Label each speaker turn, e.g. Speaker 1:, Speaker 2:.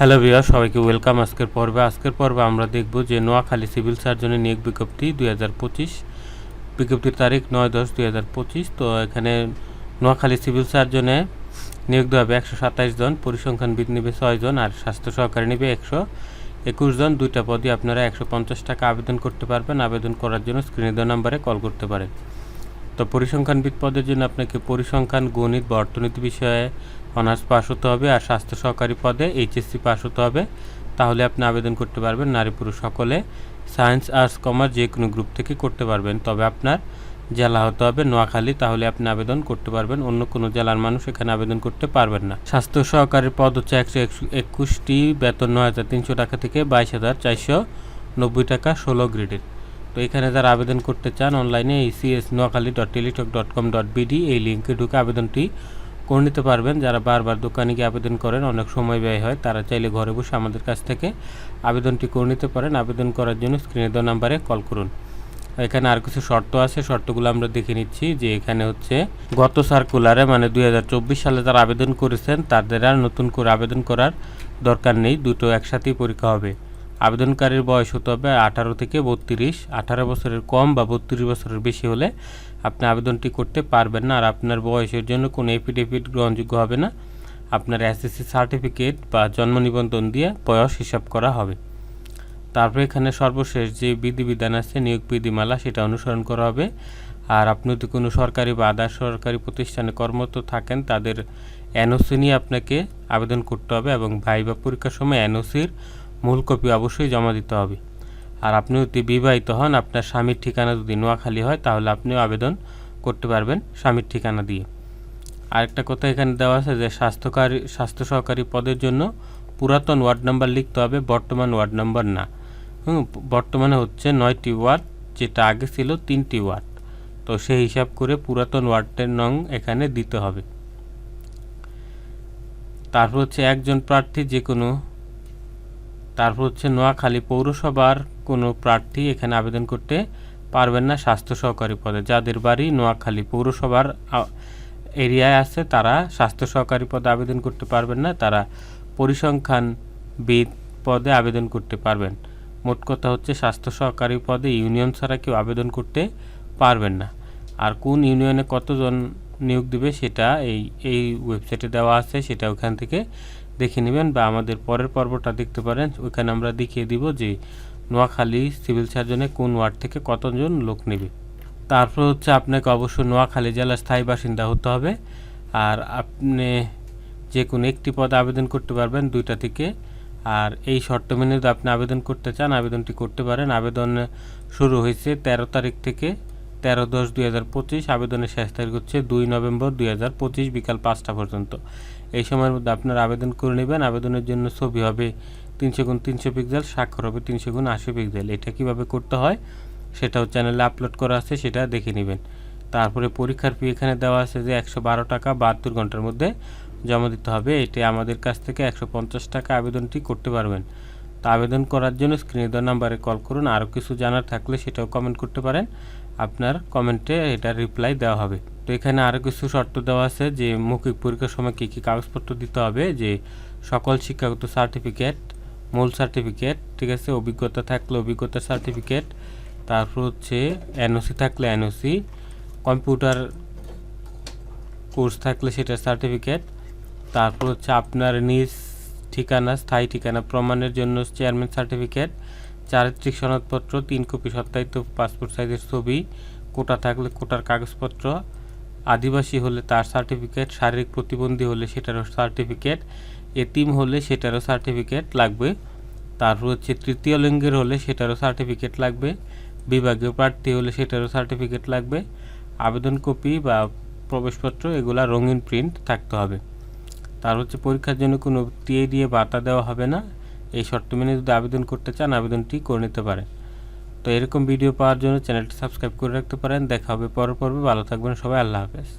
Speaker 1: Hello viewer সবাইকে welcome আজকের পর্বে। আজকের পর্বে আমরা দেখব যে নোয়াখালী সিভিল সার্জনের নিয়োগ বিজ্ঞপ্তি দুই হাজার পঁচিশ, বিজ্ঞপ্তির তারিখ নয় দশ দুই তো এখানে নোয়াখালী সিভিল সার্জনে নিয়োগ দেওয়া হবে একশো সাতাইশ জন পরিসংখ্যানবিদ নেবে ছয় জন, আর স্বাস্থ্য সহকারী নেবে একশো একুশ জন। দুইটা পদে আপনারা একশো পঞ্চাশ টাকা আবেদন করতে পারবেন। আবেদন করার জন্য স্ক্রিনে দেওয়া নাম্বারে কল করতে পারেন। তো পরিসংখ্যানবিদ পদের জন্য আপনাকে পরিসংখ্যান, গণিত বা অর্থনীতি বিষয়ে অনার্স পাস হতে হবে আর স্বাস্থ্য সহকারী পদে এইচএসসি পাস হতে হবে। তাহলে আপনি আবেদন করতে পারবেন নারী পুরুষ সকলে। সায়েন্স, আর্টস, কমার্স যে কোনো গ্রুপ থেকে করতে পারবেন। তবে আপনার জেলা হতে হবে নোয়াখালী। তাহলে আপনি আবেদন করতে পারবেন। অন্য কোনো জেলার মানুষ এখানে আবেদন করতে পারবেন না। স্বাস্থ্য সহকারী পদ হচ্ছে একশো একুশটি। বেতন নয় হাজার তিনশো টাকা থেকে বাইশ হাজার চারশো নব্বই টাকা ষোলো গ্রেডের। তো এখানে যারা আবেদন করতে চান অনলাইনে এই CS Noakhali dot Teletalk dot com dot BD এই লিঙ্কে ঢুকে আবেদনটি করে নিতে পারবেন। যারা বারবার দোকানে গিয়ে আবেদন করেন, অনেক সময় ব্যয় হয়, তারা চাইলে ঘরে বসে আমাদের কাছ থেকে আবেদনটি করে নিতে পারেন। আবেদন করার জন্য স্ক্রিনে দেওয়া নাম্বারে কল করুন। এখানে আর কিছু শর্ত আছে, শর্তগুলো আমরা দেখে নিচ্ছি যে এখানে হচ্ছে গত সার্কুলারে মানে দুই হাজার চব্বিশ সালে যারা আবেদন করেছেন, তাদের আর নতুন করে আবেদন করার দরকার নেই, দুটো একসাথেই পরীক্ষা হবে। আবেদনকারীর বয়স হতে হবে আঠারো থেকে বত্রিশ। আঠারো বছরের কম বা বত্রিশ বছরের বেশি হলে আপনি আবেদনটি করতে পারবেন না আর আপনার বয়সের জন্য কোনো এফিডেভিট গ্রহণযোগ্য হবে না। আপনার এসএসসি সার্টিফিকেট বা জন্ম নিবন্ধন দিয়ে বয়স হিসাব করা হবে। তারপরে এখানে সর্বশেষ যে বিধিবিধান আছে, নিয়োগ বিধিমালা, সেটা অনুসরণ করা হবে। আর আপনি যদি কোনো সরকারি বা আধা সরকারি প্রতিষ্ঠানে কর্মরত থাকেন, তাদের এনওসি নিয়ে আপনাকে আবেদন করতে হবে এবং ভাইবা পরীক্ষার সময় এনওসির মূল কপি অবশ্যই জমা দিতে হবে। আর আপনি যদি বিবাহিত হন, আপনার স্বামীর ঠিকানা যদি নোয়াখালী হয়, তাহলে আপনিও আবেদন করতে পারবেন স্বামীর ঠিকানা দিয়ে। আরেকটা কথা এখানে দেওয়া আছে যে, স্বাস্থ্যকারী, স্বাস্থ্য সহকারী পদের জন্য পুরাতন ওয়ার্ড নাম্বার লিখতে হবে, বর্তমান ওয়ার্ড নাম্বার না। হুম, বর্তমানে হচ্ছে নয়টি ওয়ার্ড, যেটা আগে ছিল তিনটি ওয়ার্ড। তো সেই হিসাব করে পুরাতন ওয়ার্ডের নং এখানে দিতে হবে। তারপর হচ্ছে একজন প্রার্থী যে কোনো তারপর হচ্ছে নোয়াখালী পৌরসভার কোনো প্রার্থী এখানে আবেদন করতে পারবেন না স্বাস্থ্য সহকারী পদে। যাদের বাড়ি নোয়াখালী পৌরসভার এরিয়ায় আছে, তারা স্বাস্থ্য সহকারী পদে আবেদন করতে পারবেন না। তারা পরিসংখ্যানবিদ পদে আবেদন করতে পারবেন। মোট কথা হচ্ছে স্বাস্থ্য সহকারী পদে ইউনিয়ন ছাড়া কেউ আবেদন করতে পারবেন না। আর কোন ইউনিয়নে কতজন নিয়োগ দিবে সেটা এই এই ওয়েবসাইটে দেওয়া আছে, সেটা ওখান থেকে দেখে নেবেন বা আমাদের পরের পর্বটা দেখতে পারেন। ওইখানে আমরা দেখিয়ে দিব যে নোয়াখালী সিভিল সার্জনে কোন ওয়ার্ড থেকে কতজন লোক নেবে। তারপর হচ্ছে আপনাকে অবশ্যই নোয়াখালী জেলার স্থায়ী বাসিন্দা হতে হবে। আর আপনি যে কোনো একটি পদে আবেদন করতে পারবেন দুইটা থেকে। আর এই শর্ত মেনে যদি আপনি আবেদন করতে চান, আবেদনটি করতে পারেন। আবেদন শুরু হয়েছে তেরো তারিখ থেকে তেরো দশ দুই হাজার পঁচিশ। আবেদনের শেষ তারিখ হচ্ছে দুই নভেম্বর দুই হাজার পঁচিশ বিকাল পাঁচটা পর্যন্ত। এই সময়ের মধ্যে আপনারা আবেদন করে নেবেন। আবেদনের জন্য ছবি হবে তিনশো গুণ তিনশো পিক্সেল স্বাক্ষর হবে তিনশো গুণ আশি পিক্সেল এটা কীভাবে করতে হয় সেটাও চ্যানেলে আপলোড করা আছে, সেটা দেখে নেবেন। তারপরে পরীক্ষার ফি এখানে দেওয়া আছে যে একশো বারো টাকা বাহাত্তর ঘণ্টার মধ্যে জমা দিতে হবে। এটি আমাদের কাছ থেকে একশো পঞ্চাশ টাকা আবেদনটি করতে পারবেন। তা আবেদন করার জন্য স্ক্রিনে দেওয়া নাম্বারে কল করুন। আরও কিছু জানার থাকলে সেটাও কমেন্ট করতে পারেন। আপনার কমেন্টে এটা রিপ্লাই দেওয়া হবে। তো এখানে আরও কিছু শর্ত দেওয়া আছে যে মৌখিক পরীক্ষার সময় কী কী কাগজপত্র দিতে হবে, যে সকল শিক্ষাগত সার্টিফিকেট মূল সার্টিফিকেট ঠিক আছে, অভিজ্ঞতা থাকলে অভিজ্ঞতার সার্টিফিকেট তারপর হচ্ছে এনওসি থাকলে এনওসি কম্পিউটার কোর্স থাকলে সেটার সার্টিফিকেট তারপর হচ্ছে আপনার নিজ ঠিকানা, স্থায়ী ঠিকানা প্রমাণের জন্য চেয়ারম্যান সার্টিফিকেট চারিত্রিক সনদপত্র, তিন কপি সত্যায়িত পাসপোর্ট সাইজের ছবি, কোটা থাকলে কোটার কাগজপত্র আদিবাসী হলে তার সার্টিফিকেট শারীরিক প্রতিবন্ধী হলে সেটারও সার্টিফিকেট এতিম হলে সেটারও সার্টিফিকেট লাগবে। তারপর হচ্ছে তৃতীয় লিঙ্গের হলে সেটারও সার্টিফিকেট লাগবে। বিভাগীয় প্রার্থী হলে সেটারও সার্টিফিকেট লাগবে। আবেদন কপি বা প্রবেশপত্র, এগুলা রঙিন প্রিন্ট থাকতে হবে। তার হচ্ছে পরীক্ষার জন্য কোনো টিএ দিয়ে বার্তা দেওয়া হবে না। এই শর্ত মেনে যদি আবেদন করতে চান, আবেদনটি করে নিতে পারেন। তো এরকম ভিডিও পাওয়ার জন্য চ্যানেলটি সাবস্ক্রাইব করে রাখতে পারেন। দেখা হবে পরের পর্বে। ভালো থাকবেন সবাই। আল্লাহ হাফেজ।